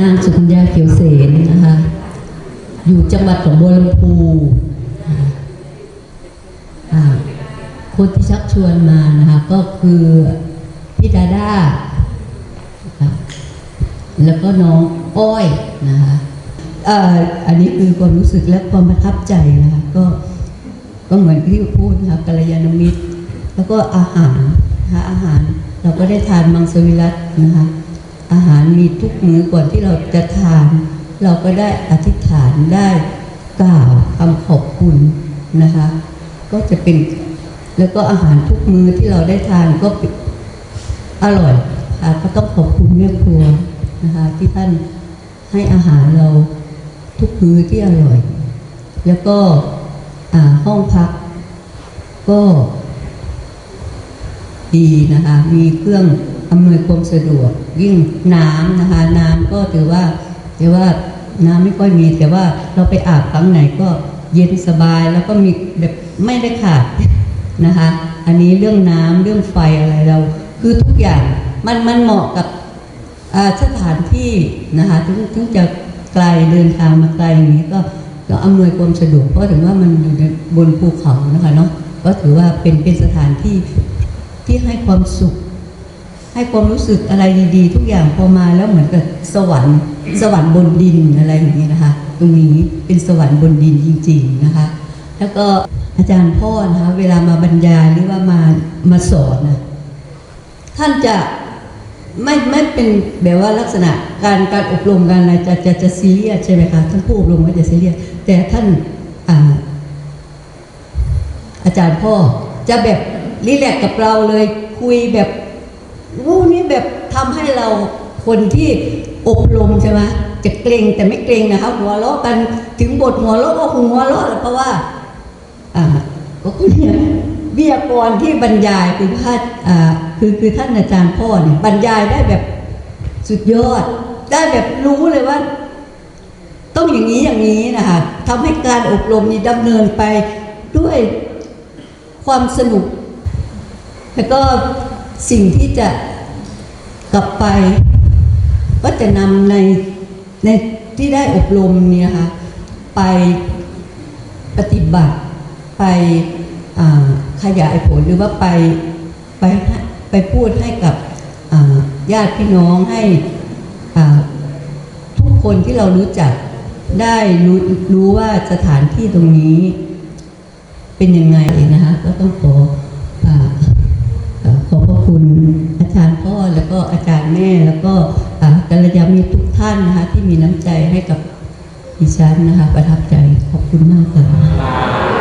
นางสุกัญญาเขียวเสนนะคะ อยู่จังหวัดของบัวลำพูนะคะอ่าคนที่ชักชวนมานะคะก็คือพี่ดาด้าแล้วก็น้องอ้อยนะคะอันนี้คือความรู้สึกและความประทับใจนะคะก็ก็เหมือนที่พูดนะคะกัลยาณมิตร แล้วก็อาหารนะคะอาหารเราก็ได้ทานมังสวิรัตนะคะ อาหารมีทุกมื้อก่อนที่เราจะทาน เราก็ได้อธิษฐานได้กล่าวคำขอบคุณนะคะ ก็จะเป็นแล้วก็อาหารทุกมื้อที่เราได้ทานก็อร่อยค่ะก็ต้องขอบคุณแม่ครัวนะคะที่ท่านให้อาหารเราทุกมื้อที่อร่อย แล้วก็ห้องพักก็ดีนะคะ มีเครื่อง อำนวยความสะดวก ยิ่งน้ำนะคะ น้ำก็ถือว่าถือว่าน้ำไม่ค่อยมีแต่ว่าเราไปอาบครั้งไหนก็เย็นสบายแล้วก็มีแบบไม่ได้ขาดนะคะ อันนี้เรื่องน้ำเรื่องไฟอะไรเรา คือทุกอย่างมันมันเหมาะกับสถานที่นะคะถึงถึงจะไกลเดินทางมาไกลอย่างนี้ก็ก็อำนวยความสะดวกเพราะถึงว่ามันอยู่บนภูเขานะคะเนาะก็ถือว่าเป็นเป็นสถานที่ที่ให้ความสุข ให้ความรู้สึกอะไรดีๆ ทุกอย่างพอมาแล้วเหมือนกับสวรรค์ สวรรค์บนดินอะไรอย่างนี้นะคะ ตรงนี้เป็นสวรรค์บนดินจริง ๆนะคะ แล้วก็อาจารย์พ่อนะคะเวลามาบรรยายหรือว่ามามาสอนนะท่านจะไม่ไม่เป็นแบบว่าลักษณะการการอบรมการอะไรจะจะจะซีเรียสใช่ไหมคะท่านผู้อบรมก็จะซีเรียสแต่ท่านอาอาจารย์พ่อจะแบบรีแลกซ์กับเราเลยคุยแบบ วู้นี่แบบทำให้เราคนที่อบรมใช่ไหมจะเกรงแต่ไม่เกรงนะคะหัวเราะกันถึงบทหัวเราะก็คงหัวเราะแหละเพราะว่าอ่าก็คุณเนี่ยวิทยากรที่บรรยายคือพาอ่าคือคือท่านอาจารย์พ่อเนี่ยบรรยายได้แบบสุดยอด ได้แบบรู้เลยว่า ต้องอย่างนี้อย่างนี้นะคะทำให้การอบรมนี้ดำเนินไปด้วยความสนุก แล้วก็ สิ่งที่จะกลับไป ก็จะนำในในที่ได้อบรมเนี่ยนะคะไปปฏิบัติไปขยายผลหรือว่าไปไปไปพูดให้กับญาติพี่น้องให้ทุกคนที่เรารู้จักได้รู้รู้ว่าสถานที่ตรงนี้เป็นยังไงนะคะก็ต้องขอ พ่อแล้วก็อาจารย์แม่แล้วก็อ่ากัลยาณมิตรทุกท่านนะคะที่มีน้ำใจให้กับดิฉันนะคะประทับใจขอบคุณมากค่ะ